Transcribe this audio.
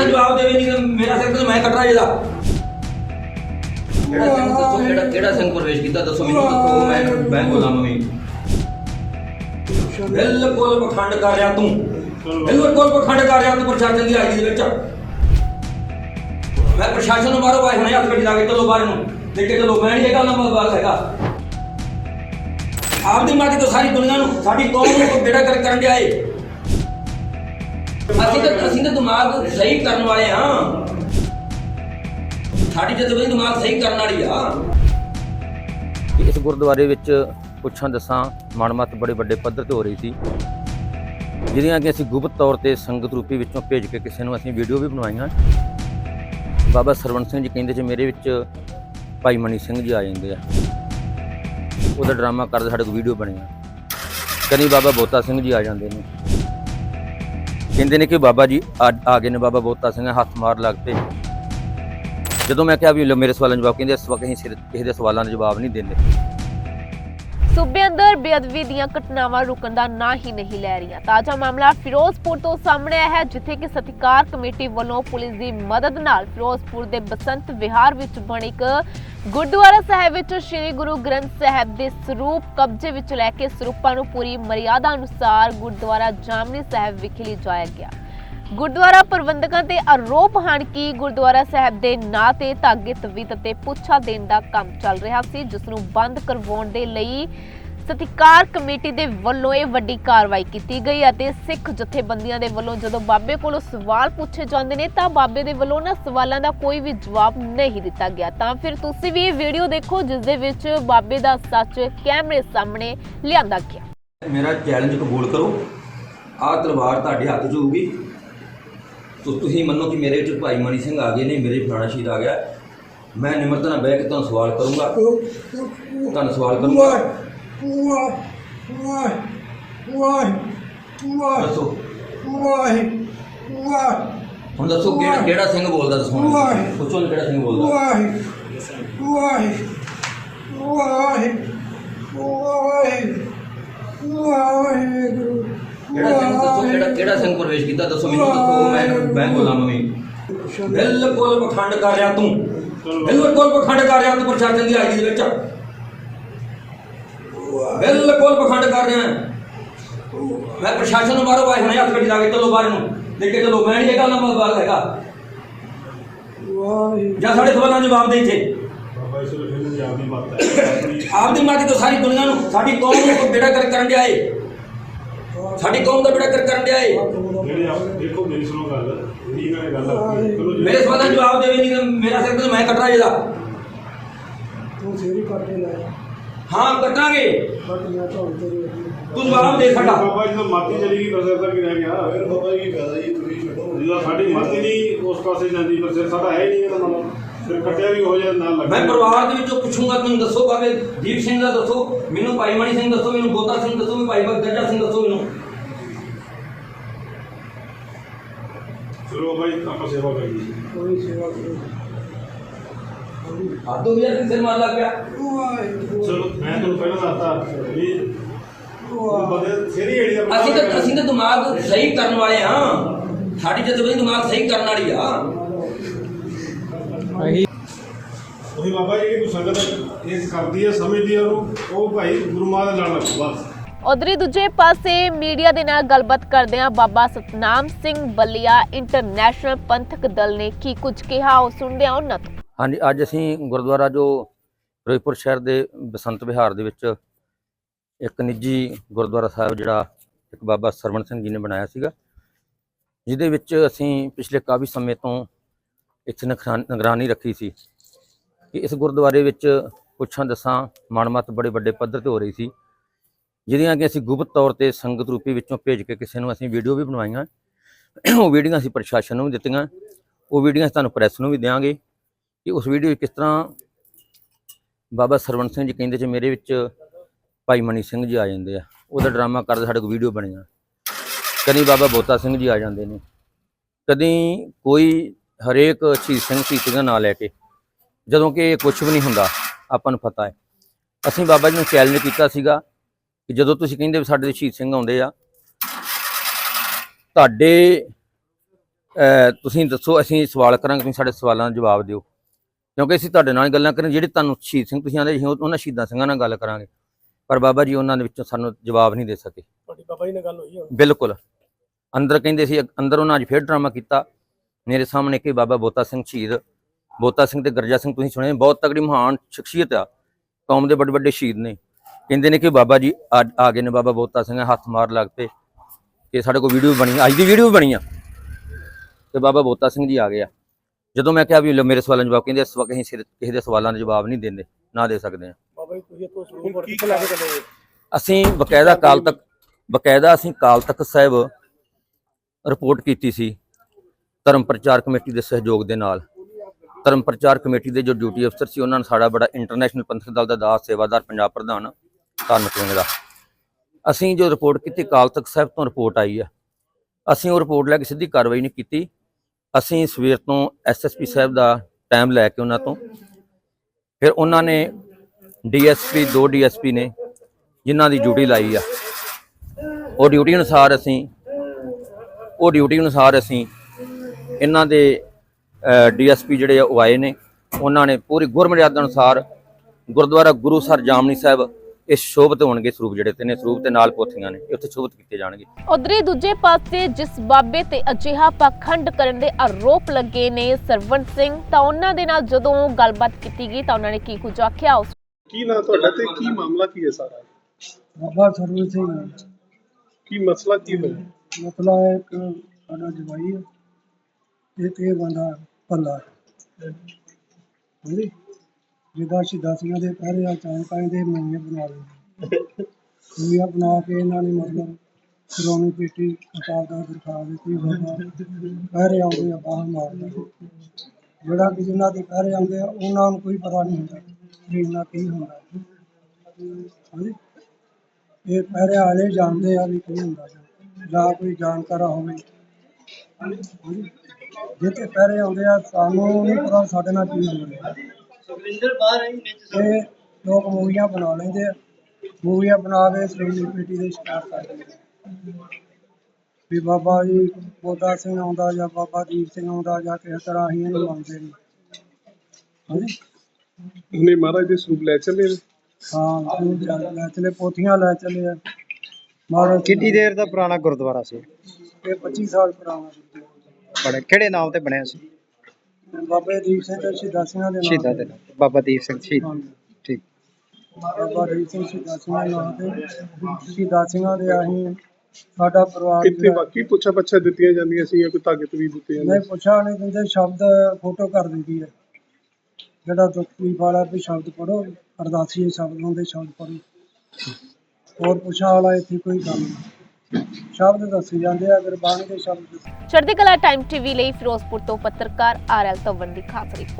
ਦੇ ਜਵਾਬ ਦੇਵੇ ਨਹੀਂ ਮੇਰਾ ਸਿਰ ਤੇ ਮੈਂ ਕੱਟਣਾ ਇਹਦਾ। ਕਿਹੜਾ ਸਿੰਘ ਦੱਸੋ ਕਿਹੜਾ ਕਿਹੜਾ ਸਿੰਘ ਪ੍ਰਵੇਸ਼ ਕੀਤਾ ਦੱਸੋ ਮੈਨੂੰ ਦੱਸੋ ਮੈਂ ਮੈਂ ਬੋਲਾਂ ਮੈਂ ਬਿਲਕੁਲ ਪਖੰਡ ਕਰ ਰਿਹਾ ਤੂੰ। ਬਿਲਕੁਲ ਪਖੰਡ ਕਰ ਰਿਹਾ ਤੂੰ ਪ੍ਰਸ਼ਾਸਨ ਦੀ ਆਈ ਦੇ ਵਿੱਚ। ਮੈਂ ਪ੍ਰਸ਼ਾਸਨ ਨੂੰ ਬਾਹਰੋਂ ਆਏ ਹੁਣੇ ਹੱਥ ਗੱਡੀ ਲਾ ਕੇ ਚਲੋ ਬਾਹਰ ਨੂੰ। ਦੇਖ ਕੇ ਚਲੋ ਮੈਂ ਨਹੀਂ ਇਹ ਗੱਲ ਬਾਤ ਹੈਗਾ। ਆਪਦੀ ਮਾਤੀ ਤੋਂ ਸਾਰੀ ਦੁਨੀਆ ਨੂੰ ਸਾਡੀ ਕੌਮ ਨੂੰ ਬੇੜਾ ਕਰ ਕਰਨ ਦੇ ਆਏ ਅਸੀਂ ਤਾਂ ਅਸੀਂ ਤਾਂ ਦਿਮਾਗ ਸਹੀ ਕਰਨ ਵਾਲੇ ਹਾਂ। ਸਾਡੀ ਜਦ ਦਿਮਾਗ ਸਹੀ ਕਰਨ ਵਾਲੀ ਆ। ਇਸ ਗੁਰਦੁਆਰੇ ਵਿੱਚ ਪੁੱਛਾਂ ਦੱਸਾਂ ਮਨਮਤ ਬੜੇ ਵੱਡੇ ਪੱਧਰ ਤੇ ਹੋ ਰਹੀ ਸੀ। ਜਿਹਦੀਆਂ ਕਿ ਅਸੀਂ ਗੁਪਤ ਤੌਰ ਤੇ ਸੰਗਤ ਰੂਪੀ ਵਿੱਚੋਂ ਭੇਜ ਕੇ ਕਿਸੇ ਨੂੰ ਅਸੀਂ ਵੀਡੀਓ ਵੀ ਬਣਵਾਈਆਂ। ਬਾਬਾ ਸਰਵਣ ਸਿੰਘ ਜੀ ਕਹਿੰਦੇ ਸੀ ਮੇਰੇ ਵਿੱਚ ਭਾਈ ਮਨੀ ਸਿੰਘ ਜੀ ਆ ਜਾਂਦੇ ਆ। ਉਹਦਾ ਡਰਾਮਾ ਕਰਦੇ ਸਾਡੇ ਕੋਲ ਵੀਡੀਓ ਬਣੀਆਂ ਕਦੀ ਬਾਬਾ ਬੋਤਾ ਸਿੰਘ ਜੀ ਆ ਜਾਂਦੇ ਨੇ। ਕਹਿੰਦੇ ਨੇ ਕਿ ਬਾਬਾ ਜੀ ਆ ਆ ਗਏ ਨੇ ਬਾਬਾ ਬੋਤਾ ਸਿੰਘ, ਹੱਥ ਮਾਰ ਲੱਗ ਪਏ। ਜਦੋਂ ਮੈਂ ਕਿਹਾ ਵੀ ਮੇਰੇ ਸਵਾਲਾਂ ਦਾ ਜਵਾਬ, ਕਹਿੰਦੇ ਇਸ ਵਕਤ ਅਸੀਂ ਸਿਰ- ਕਿਸੇ ਦੇ ਸਵਾਲਾਂ ਦਾ ਜਵਾਬ ਨਹੀਂ ਦਿੰਦੇ। ਸੂਬੇ ਅੰਦਰ ਬੇਅਦਬੀ ਦੀਆਂ ਘਟਨਾਵਾਂ ਰੁਕਣ ਦਾ ਨਾਂ ਹੀ ਨਹੀਂ ਲੈ ਰਹੀਆਂ। ਤਾਜ਼ਾ ਮਾਮਲਾ ਫਿਰੋਜ਼ਪੁਰ ਤੋਂ ਸਾਹਮਣੇ ਆਇਆ ਹੈ, ਜਿੱਥੇ ਕਿ ਸਤਿਕਾਰ ਕਮੇਟੀ ਵੱਲੋਂ ਪੁਲਿਸ ਦੀ ਮਦਦ ਨਾਲ ਫਿਰੋਜ਼ਪੁਰ ਦੇ ਬਸੰਤ ਵਿਹਾਰ ਵਿੱਚ ਬਣੇ ਇੱਕ ਗੁਰਦੁਆਰਾ ਸਾਹਿਬ ਵਿੱਚ ਸ੍ਰੀ ਗੁਰੂ ਗ੍ਰੰਥ ਸਾਹਿਬ ਦੇ ਸਰੂਪ ਕਬਜ਼ੇ ਵਿੱਚ ਲੈ ਕੇ ਸਰੂਪਾਂ ਨੂੰ ਪੂਰੀ ਮਰਿਆਦਾ ਅਨੁਸਾਰ ਗੁਰਦੁਆਰਾ ਜਾਮਨੀ ਸਾਹਿਬ ਵਿਖੇ ਲਿਜਾਇਆ ਗਿਆ। ਗੁਰਦੁਆਰਾ ਪ੍ਰਬੰਧਕਾਂ ਤੇ ਆਰੋਪ ਹਨ ਕਿ ਗੁਰਦੁਆਰਾ ਸਾਹਿਬ ਦੇ ਨਾਂ ਤੇ ਧਾਗੇ ਤਵੀਤ ਅਤੇ ਪੁੱਛਾ ਦੇਣ ਦਾ ਕੰਮ ਚੱਲ ਰਿਹਾ ਸੀ, ਜਿਸ ਨੂੰ ਬੰਦ ਕਰਵਾਉਣ ਦੇ ਲਈ ਸਤਿਕਾਰ ਕਮੇਟੀ ਦੇ ਵੱਲੋਂ ਇਹ ਵੱਡੀ ਕਾਰਵਾਈ ਕੀਤੀ ਗਈ ਅਤੇ ਸਿੱਖ ਜਥੇਬੰਦੀਆਂ ਦੇ ਵੱਲੋਂ ਜਦੋਂ ਬਾਬੇ ਕੋਲੋਂ ਸਵਾਲ ਪੁੱਛੇ ਜਾਂਦੇ ਨੇ ਤਾਂ ਬਾਬੇ ਦੇ ਵੱਲੋਂ ਨਾ ਸਵਾਲਾਂ ਦਾ ਕੋਈ ਵੀ ਜਵਾਬ ਨਹੀਂ ਦਿੱਤਾ ਗਿਆ। ਤਾਂ ਫਿਰ ਤੁਸੀਂ ਵੀ ਇਹ ਵੀਡੀਓ ਦੇਖੋ, ਜਿਸ ਦੇ ਵਿੱਚ ਬਾਬੇ ਦਾ ਸੱਚ ਕੈਮਰੇ ਸਾਹਮਣੇ ਲਿਆਂਦਾ ਗਿਆ। ਮੇਰਾ ਚੈਲੰਜ ਕਬੂਲ ਕਰੋ। ਆਹ ਤਲਵਾਰ ਤੁਹਾਡੇ ਹੱਥ 'ਚ ਹੋਊਗੀ। ਤੋ ਤੁਸੀਂ ਮੰਨੋ ਕਿ ਮੇਰੇ ਵਿੱਚ ਭਾਈ ਮਨੀ ਸਿੰਘ ਆ ਗਏ ਨੇ, ਮੇਰੇ ਫਲਾਣਾ ਸ਼ਹੀਦ ਆ ਗਿਆ। ਮੈਂ ਨਿਮਰਤਾ ਨਾਲ ਬਹਿ ਕੇ ਤੁਹਾਨੂੰ ਸਵਾਲ ਕਰੂੰਗਾ। ਤੁਹਾਨੂੰ ਸਵਾਲ ਕਰੂੰਗਾ। ਦੱਸੋ। ਹੁਣ ਦੱਸੋ ਕਿਹੜਾ ਕਿਹੜਾ ਸਿੰਘ ਬੋਲਦਾ ਦੱਸੋ ਪੁੱਛੋ ਕਿਹੜਾ ਸਿੰਘ ਬੋਲਦਾ। ਕਿਹੜਾ ਸਿੰਘ ਦੱਸੋ ਕਿਹੜਾ ਕਿਹੜਾ ਸਿੰਘ ਪ੍ਰਵੇਸ਼ ਕੀਤਾ ਦੱਸੋ ਮੈਨੂੰ ਦੱਸੋ ਮੈਂ ਮੈਂ ਬੋਲਾਂ ਮੈਂ ਬਿਲਕੁਲ ਪਖੰਡ ਕਰ ਰਿਹਾ ਤੂੰ। ਬਿਲਕੁਲ ਪਖੰਡ ਕਰ ਰਿਹਾ ਤੂੰ ਪ੍ਰਸ਼ਾਸਨ ਦੀ ਆਈ ਦੇ ਵਿੱਚ। ਬਿਲਕੁਲ ਪਖੰਡ ਕਰ ਰਿਹਾ। ਮੈਂ ਪ੍ਰਸ਼ਾਸਨ ਨੂੰ ਬਾਹਰੋਂ ਆਏ ਹੁਣੇ ਹੱਥ ਗੱਡੀ ਲਾ ਕੇ ਚਲੋ ਬਾਹਰ ਨੂੰ ਦੇਖ ਕੇ ਚਲੋ ਮੈਂ ਨਹੀਂ ਇਹ ਗੱਲ ਬਾਤ ਹੈਗਾ। ਜਾਂ ਸਾਡੇ ਸਵਾਲਾਂ ਦੇ ਜਵਾਬ ਦੇ ਇੱਥੇ। ਪਤਾ ਆਪਦੀ ਮਾਤੀ ਤੋਂ ਸਾਰੀ ਦੁਨੀਆ ਨੂੰ ਸਾਡੀ ਕੌਮ ਨੂੰ ਬੇੜਾ ਕਰ ਕਰਨ ਦੇ ਆਏ ਸਾਡੀ ਕੌਮ ਦਾ ਬੇੜਾ ਕਰ ਕਰਨ ਦੇ ਆਏ ਜਿਹੜੇ ਆਪ ਦੇਖੋ ਮੇਰੀ ਸੁਣੋ ਗੱਲ ਠੀਕ ਹੈ ਗੱਲ ਆਪਣੀ। ਚਲੋ ਜੀ। ਮੇਰੇ ਸਵਾਲਾਂ ਦੇ ਜਵਾਬ ਦੇਵੇ ਨਹੀਂ ਮੇਰਾ ਸਿਰ ਤੇ ਮੈਂ ਕੱਟਣਾ ਇਹਦਾ। ਤੂੰ ਸੇਰੀ ਕੱਟੇ ਲੈ। ਹਾਂ ਕੱਟਾਂਗੇ। ਮੈਂ ਤੇਰੀ ਤੂੰ ਜਵਾਬ ਦੇ ਸਾਡਾ। ਬਾਬਾ ਜੀ ਤੋਂ ਮਾਤੀ ਚਲੀ ਗਈ ਬਸ ਅਸਰ ਕੀ ਰਹਿ ਗਿਆ? ਫਿਰ ਬਾਬਾ ਜੀ ਫਾਇਦਾ ਜੀ ਤੁਸੀਂ ਛੱਡੋ। ਜਿਹੜਾ ਸਾਡੀ ਮਾਤੀ ਨਹੀਂ ਉਸ ਪਾਸੇ ਜਾਂਦੀ ਪਰ ਸਿਰ ਸਾਡਾ ਹੈ ਹੀ ਨਹੀਂ ਇਹਦਾ ਮਤਲਬ ਫਿਰ ਕੱਟਿਆ ਵੀ ਹੋ ਜਾਏ ਨਾਲ ਲੱਗ ਮੈਂ ਪਰਿਵਾਰ ਦੇ ਵਿੱਚੋਂ ਪੁੱਛੂੰਗਾ ਤੁਹਾਨੂੰ ਦੱਸੋ ਬਾਬੇ। ਦੀਪ ਸਿੰਘ ਦਾ ਦੱਸੋ ਮੈਨੂੰ ਭਾਈ ਮਣੀ ਸਿੰਘ ਦੱਸੋ ਮੈਨੂੰ ਬੋਤਾ ਸਿੰਘ ਦੱਸੋ ਮੈਨੂੰ ਭਾਈ ਬਗਦੜਾ ਸਿੰਘ ਦੱਸੋ ਮੈਨੂੰ। ਚਲੋ ਬਾਬਾ ਜੀ ਆਪਾਂ ਸੇਵਾ ਕਰੀਏ ਕੋਈ ਸੇਵਾ ਕਰੋ ਆਦੋ ਵੀ ਯਾਰ ਸਿਰ ਮਾਰ ਲੱਗ ਗਿਆ। ਵਾਹਿਗੁਰੂ। ਚਲੋ ਮੈਂ ਤੁਹਾਨੂੰ ਪਹਿਲਾਂ ਦੱਸਤਾ ਵੀ ਬੰਦੇ ਸਿਰੀ ਏੜੀ ਦਾ ਅਸੀਂ ਤਾਂ ਅਸੀਂ ਤਾਂ ਦਿਮਾਗ ਸਹੀ ਕਰਨ ਵਾਲੇ ਹਾਂ। ਸਾਡੀ ਜਦ ਵੀ ਦਿਮਾਗ ਸਹੀ ਕਰਨ ਵਾਲੀ ਆ। ਉਹੀ ਬਾਬਾ ਜੀ ਕਿ ਸੰਗਤ ਇਹ ਕਰਦੀ ਹੈ ਸਮਝਦੀ ਹੈ ਉਹਨੂੰ ਉਹ ਭਾਈ ਗੁਰੂ ਮਾਂ ਦੇ ਨਾਲ ਲੱਗੋ ਬਸ। ਉਧਰੀ ਦੂਜੇ ਪਾਸੇ ਮੀਡੀਆ ਦੇ ਨਾਲ ਗੱਲਬਾਤ ਕਰਦਿਆਂ ਬਾਬਾ ਸਤਨਾਮ ਸਿੰਘ ਬੱਲੀਆ ਇੰਟਰਨੈਸ਼ਨਲ ਪੰਥਕ ਦਲ ਨੇ ਕੀ ਕੁਝ ਕਿਹਾ ਉਹ ਸੁਣਦੇ ਹਾਂ ਉਹਨਾਂ ਤੋਂ ਹਾਂਜੀ, ਅੱਜ ਅਸੀਂ ਗੁਰਦੁਆਰਾ ਜੋ ਫਿਰੋਜ਼ਪੁਰ ਸ਼ਹਿਰ ਦੇ ਬਸੰਤ ਵਿਹਾਰ ਦੇ ਵਿੱਚ ਇੱਕ ਨਿੱਜੀ ਗੁਰਦੁਆਰਾ ਸਾਹਿਬ ਜਿਹੜਾ ਇੱਕ ਬਾਬਾ ਸਰਵਣ ਸਿੰਘ ਜੀ ਨੇ ਬਣਾਇਆ ਸੀਗਾ, ਜਿਹਦੇ ਵਿੱਚ ਅਸੀਂ ਪਿਛਲੇ ਕਾਫੀ ਸਮੇਂ ਤੋਂ ਇੱਥੇ ਨਿਗਰਾਨ- ਨਿਗਰਾਨੀ ਰੱਖੀ ਸੀ ਕਿ ਇਸ ਗੁਰਦੁਆਰੇ ਵਿੱਚ ਪੁੱਛਾਂ ਦੱਸਾਂ ਮਨਮਤ ਬੜੇ ਵੱਡੇ ਪੱਧਰ ਤੇ ਹੋ ਰਹੀ ਸੀ। ਜਿਹਦੀਆਂ ਕਿ ਅਸੀਂ ਗੁਪਤ ਤੌਰ ਤੇ ਸੰਗਤ ਰੂਪੀ ਵਿੱਚੋਂ ਭੇਜ ਕੇ ਕਿਸੇ ਨੂੰ ਅਸੀਂ ਵੀਡੀਓ ਵੀ ਬਣਵਾਈਆਂ। ਉਹ ਵੀਡੀਓ ਅਸੀਂ ਪ੍ਰਸ਼ਾਸਨ ਨੂੰ ਵੀ ਦਿੱਤੀਆਂ। ਉਹ ਵੀਡੀਓ ਅਸੀਂ ਤੁਹਾਨੂੰ ਪ੍ਰੈਸ ਨੂੰ ਵੀ ਦਿਆਂਗੇ ਕਿ ਉਸ ਵੀਡੀਓ ਕਿਸ ਤਰ੍ਹਾਂ ਬਾਬਾ ਸਰਵਣ ਸਿੰਘ ਜੀ ਕਹਿੰਦੇ ਜੇ ਮੇਰੇ ਵਿੱਚ ਭਾਈ ਮਨੀ ਸਿੰਘ ਜੀ ਆ ਜਾਂਦੇ ਆ। ਉਹਦਾ ਡਰਾਮਾ ਕਰਦੇ ਸਾਡੇ ਕੋਲ ਵੀਡੀਓ ਬਣੀਆਂ। ਕਦੀ ਬਾਬਾ ਬੋਤਾ ਸਿੰਘ ਜੀ ਆ ਜਾਂਦੇ ਨੇ। ਕਦੀ ਕੋਈ ਹਰੇਕ ਸ਼ਹੀਦ ਸਿੰਘ ਸ਼ਹੀਦ ਦਾ ਨਾਂ ਲੈ ਕੇ। ਜਦੋਂ ਕਿ ਕੁਝ ਵੀ ਨਹੀਂ ਹੁੰਦਾ, ਆਪਾਂ ਨੂੰ ਪਤਾ ਹੈ। ਅਸੀਂ ਬਾਬਾ ਜੀ ਨੂੰ ਚੈਲੰਜ ਕੀਤਾ ਸੀਗਾ ਕਿ ਜਦੋਂ ਤੁਸੀਂ ਕਹਿੰਦੇ ਵੀ ਸਾਡੇ ਸ਼ਹੀਦ ਸਿੰਘ ਆਉਂਦੇ ਆ ਤੁਹਾਡੇ ਤੁਸੀਂ ਦੱਸੋ ਅਸੀਂ ਸਵਾਲ ਕਰਾਂਗੇ ਤੁਸੀਂ ਸਾਡੇ ਸਵਾਲਾਂ ਦਾ ਜਵਾਬ ਦਿਓ। ਕਿਉਂਕਿ ਅਸੀਂ ਤੁਹਾਡੇ ਨਾਲ ਗੱਲਾਂ ਕਰਾਂ ਜਿਹੜੇ ਤੁਹਾਨੂੰ ਸ਼ਹੀਦ ਸਿੰਘ ਤੁਸੀਂ ਆਂਦੇ ਉਹਨਾਂ ਸ਼ਹੀਦਾਂ ਸਿੰਘਾਂ ਨਾਲ ਗੱਲ ਕਰਾਂਗੇ। ਪਰ ਬਾਬਾ ਜੀ ਉਹਨਾਂ ਦੇ ਵਿੱਚੋਂ ਸਾਨੂੰ ਜਵਾਬ ਨਹੀਂ ਦੇ ਸਕੇ। ਤੁਹਾਡੀ ਬਾਬਾ ਜੀ ਨਾਲ ਗੱਲ ਹੋਈ ਹੁਣ। ਬਿਲਕੁਲ। ਅੰਦਰ ਕਹਿੰਦੇ ਸੀ ਅੰਦਰ ਉਹਨਾਂ ਅੱਜ ਫੇਰ ਡਰਾਮਾ ਕੀਤਾ। ਮੇਰੇ ਸਾਹਮਣੇ ਕਿ ਬਾਬਾ ਬੋਤਾ ਸਿੰਘ ਸ਼ਹੀਦ। ਬੋਤਾ ਸਿੰਘ ਤੇ ਗਰਜਾ ਸਿੰਘ ਤੁਸੀਂ ਸੁਣਿਆ ਬਹੁਤ ਤਗੜੀ ਮਹਾਨ ਸ਼ਖਸੀਅਤ ਆ। ਕੌਮ ਦੇ ਵੱਡੇ ਵੱਡੇ ਸ਼ਹੀਦ ਨੇ। ਕਹਿੰਦੇ ਨੇ ਕਿ ਬਾਬਾ ਜੀ ਅੱਜ ਆ ਗਏ ਨੇ ਬਾਬਾ ਬੋਤਾ ਸਿੰਘ ਹੱਥ ਮਾਰ ਲੱਗ ਪਏ ਕਿ ਸਾਡੇ ਕੋਲ ਵੀਡੀਓ ਬਣੀ ਅੱਜ ਦੀ ਵੀਡੀਓ ਵੀ ਬਣੀ ਆ। ਤੇ ਬਾਬਾ ਬੋਤਾ ਸਿੰਘ ਜੀ ਆ ਗਏ ਆ। ਜਦੋਂ ਮੈਂ ਕਿਹਾ ਵੀ ਮੇਰੇ ਸਵਾਲਾਂ ਦਾ ਜਵਾਬ ਕਹਿੰਦੇ ਇਸ ਵਕਤ ਅਸੀਂ ਸਿਰ- ਕਿਸੇ ਦੇ ਸਵਾਲਾਂ ਦਾ ਜਵਾਬ ਨਹੀਂ ਦਿੰਦੇ ਨਾ ਦੇ ਸਕਦੇ ਆ। ਬਾਬਾ ਜੀ ਤੁਸੀਂ ਇੱਥੋਂ ਸਰੂਪ ਕਿੱਥੇ ਲੈ ਕੇ ਚੱਲੇ? ਜੀ? ਅਸੀਂ ਬਕਾਇਦਾ ਕਾਲ ਤੱਕ ਬਕਾਇਦਾ ਅਸੀਂ ਕਾਲ ਤੱਕ ਸਾਹਿਬ ਰਿਪੋਰਟ ਕੀਤੀ ਸੀ ਧਰਮ ਪ੍ਰਚਾਰ ਕਮੇਟੀ ਦੇ ਸਹਿਯੋਗ ਦੇ ਨਾਲ। ਧਰਮ ਪ੍ਰਚਾਰ ਕਮੇਟੀ ਦੇ ਜੋ ਡਿਊਟੀ ਅਫਸਰ ਸੀ ਉਹਨਾਂ ਨੇ ਸਾਡਾ ਬੜਾ ਇੰਟਰਨੈਸ਼ਨਲ ਪੰਥਕ ਦਲ ਦਾ ਦਾਸ ਸੇਵਾਦਾਰ ਪੰਜਾਬ ਪ੍ਰਧਾਨ ਧਾਰਮਿਕ ਵਿੰਗ ਦਾ। ਅਸੀਂ ਜੋ ਰਿਪੋਰਟ ਕੀਤੀ ਕਾਲ ਤਖ਼ਤ ਸਾਹਿਬ ਤੋਂ ਰਿਪੋਰਟ ਆਈ ਆ। ਅਸੀਂ ਉਹ ਰਿਪੋਰਟ ਲੈ ਕੇ ਸਿੱਧੀ ਕਾਰਵਾਈ ਨਹੀਂ ਕੀਤੀ। ਅਸੀਂ ਸਵੇਰ ਤੋਂ ਐਸਐਸਪੀ ਸਾਹਿਬ ਦਾ ਟਾਈਮ ਲੈ ਕੇ ਉਹਨਾਂ ਤੋਂ। ਫਿਰ ਉਹਨਾਂ ਨੇ ਡੀਐਸਪੀ ਦੋ ਡੀਐਸਪੀ ਨੇ, ਜਿਨ੍ਹਾਂ ਦੀ ਡਿਊਟੀ ਲਾਈ ਆ। ਉਹ ਡਿਊਟੀ ਅਨੁਸਾਰ ਅਸੀਂ, ਉਹ ਡਿਊਟੀ ਅਨੁਸਾਰ ਅਸੀਂ ਇਹਨਾਂ ਦੇ ਡੀਐਸਪੀ ਜਿਹੜੇ ਆ ਉਹ ਆਏ ਨੇ। ਉਹਨਾਂ ਨੇ ਪੂਰੀ ਗੁਰਮਰਿਆਦਾ ਅਨੁਸਾਰ ਗੁਰਦੁਆਰਾ ਗੁਰੂ ਸਰ ਜਾਮਨੀ ਸਾਹਿਬ ਇਹ ਸ਼ੋਭਤ ਹੋਣਗੇ ਸਰੂਪ ਜਿਹੜੇ ਤੇ ਨੇ ਸਰੂਪ ਤੇ ਨਾਲ ਪੋਥੀਆਂ ਨੇ ਇਹ ਉੱਥੇ ਸ਼ੋਭਤ ਕੀਤੇ ਜਾਣਗੇ। ਉਧਰੇ ਦੂਜੇ ਪਾਸੇ ਜਿਸ ਬਾਬੇ ਤੇ ਅਜਿਹਾ ਪਖੰਡ ਕਰਨ ਦੇ ਆਰੋਪ ਲੱਗੇ ਨੇ ਸਰਵੰਤ ਸਿੰਘ ਤਾਂ ਉਹਨਾਂ ਦੇ ਨਾਲ ਜਦੋਂ ਗੱਲਬਾਤ ਕੀਤੀ ਗਈ ਤਾਂ ਉਹਨਾਂ ਨੇ ਕੀ ਕੁਝ ਆਖਿਆ? ਉਸ ਕੀ ਨਾਂ ਤੁਹਾਡਾ ਤੇ ਕੀ ਮਾਮਲਾ ਕੀ ਹੈ ਸਾਰਾ? ਬਾਬਾ ਸਰਵਨ ਸਿੰਘ ਕੀ ਮਸਲਾ ਕੀ ਹੋਇਆ? ਮਸਲਾ ਹੈ ਇੱਕ ਸਾਡਾ ਜਵਾਈ ਹੈ। ਇਹ ਬੰਦਾ ਭੱਲਾ ਹੈ। ਹਾਂਜੀ। ਜਿਹਦਾ ਸ਼ਹੀਦਾਂ ਸਿੰਘਾਂ ਦੇ ਪਹਿਰੇ ਆ ਚਾਂ ਦੇ ਮਹੀਨੇ ਬਣਾ ਲਏ ਮਹੀਨੇ ਬਣਾ ਕੇ ਇਹਨਾਂ ਨੇ ਮਤਲਬ ਸ਼੍ਰੋਮਣੀ ਪੇਟੀ ਅਕਾਲ ਦਾ ਦਿਖਾ ਦਿੱਤੀ ਬਾਬਾ ਪਹਿਰੇ ਆਉਂਦੇ ਆ, ਬਾਹਰ ਮਾਰਦਾ ਜਿਹੜਾ ਕਿ ਜਿਨ੍ਹਾਂ ਦੇ ਪਹਿਰੇ ਆਉਂਦੇ ਆ, ਉਹਨਾਂ ਨੂੰ ਕੋਈ ਪਤਾ ਨਹੀਂ ਹੁੰਦਾ ਵੀ ਇਹਨਾਂ ਕੀ ਹੁੰਦਾ। ਹਾਂਜੀ? ਇਹ ਪਹਿਰੇ ਵਾਲੇ ਜਾਣਦੇ ਆ ਵੀ ਕੀ ਹੁੰਦਾ ਜਾਂ- ਕੋਈ ਜਾਣਕਾਰ ਹੋਵੇ। ਹਾਂਜੀ। ਜਿੱਥੇ ਪਹਿਰੇ ਆਉਂਦੇ ਆ, ਸਾਨੂੰ ਨਹੀਂ ਪਤਾ ਸਾਡੇ ਨਾਲ ਕੀ ਹੁੰਦਾ ਇਹ ਲੋਕ ਮੂਵੀਆਂ ਬਣਾ ਲੈਂਦੇ ਆ। ਮੂਵੀਆਂ ਬਣਾ ਕੇ ਕਮੇਟੀ ਦੇ ਸ਼ਿਕਾਰ ਕਰ ਦਿੰਦੇ ਆ। ਵੀ ਬਾਬਾ ਜੀ ਬੋਦਾ ਸਿੰਘ ਆਉਂਦਾ ਜਾਂ ਬਾਬਾ ਦੀਪ ਸਿੰਘ ਆਉਂਦਾ ਜਾਂ ਕਿਸੇ ਤਰ੍ਹਾਂ ਅਸੀਂ ਇਹਨੂੰ ਮੰਨਦੇ ਨਹੀਂ। ਹਾਂਜੀ? ਉਹਨੇ ਮਹਾਰਾਜ ਦੇ ਸਰੂਪ ਲੈ ਚੱਲੇ ਨੇ। ਹਾਂ ਤੂੰ ਲੈ ਚਲੇ ਪੋਥੀਆਂ ਲੈ ਚਲੇ ਆ। ਮਹਾਰਾਜ ਕਿੰਨੀ ਦੇਰ ਦਾ ਪੁਰਾਣਾ ਗੁਰਦੁਆਰਾ ਸੀ? ਇਹ 25 ਸਾਲ ਪੁਰਾਣਾ ਸੀ। ਬੜੇ ਕਿਹੜੇ ਨਾਮ ਤੇ ਬਣਿਆ ਸੀ? ਬਾਬੇ ਦੀਪ ਸਿੰਘ ਤੇ ਸ਼ਹੀਦਾਂ ਸਿੰਘਾਂ ਦੇ ਨਾਮ ਸ਼ਹੀਦਾਂ ਦੇ ਨਾਮ ਤੇ। ਬਾਬਾ ਦੀਪ ਸਿੰਘ ਸ਼ਹੀਦ। ਹਾਂਜੀ। ਠੀਕ। ਬਾਬਾ ਦੀਪ ਸਿੰਘ ਸ਼ਹੀਦਾਂ ਸਿੰਘਾਂ ਦੇ ਨਾਮ ਤੇ। ਸ਼ਹੀਦਾਂ ਸਿੰਘਾਂ ਦੇ ਅਸੀਂ ਸਾਡਾ ਪਰਿਵਾਰ ਇੱਥੇ ਜਿਹੜਾ- ਬਾਕੀ ਪੁੱਛਾ ਪੱਛਾ ਦਿੱਤੀਆਂ ਜਾਂਦੀਆਂ ਸੀ ਜਾਂ ਕੋਈ ਤਾਕਤ ਵੀ ਦਿੱਤੀ ਜਾਂਦੀ ਨਹੀਂ ਪੁੱਛਾ ਨਹੀਂ ਦਿੰਦੇ ਸ਼ਬਦ ਫੋਟੋ ਕਰ ਦਿੰਦੀ ਹੈ। ਜਿਹੜਾ ਦੁਖੀ ਵਾਲਾ ਵੀ ਸ਼ਬਦ ਪੜੋ ਅਰਦਾਸੀ ਸ਼ਬਦ ਹੁੰਦੇ ਸ਼ਬਦ ਪੜੋ ਹੋਰ ਪੁੱਛਾ ਵਾਲਾ ਇੱਥੇ ਕੋਈ ਕੰਮ ਨਹੀਂ। ਸ਼ਬਦ ਦੱਸੇ ਜਾਂਦੇ ਆ, ਅਗਰ ਦੇ ਸ਼ਬਦ ਚੜ੍ਹਦੀ ਕਲਾ ਟਾਈਮ ਟੀਵੀ ਲਈ ਫਿਰੋਜ਼ਪੁਰ ਤੋਂ ਪੱਤਰਕਾਰ ਆਰਐਲ ਤਵਨ ਦੀ ਖਾਸ ਰਿਪੋਰਟ।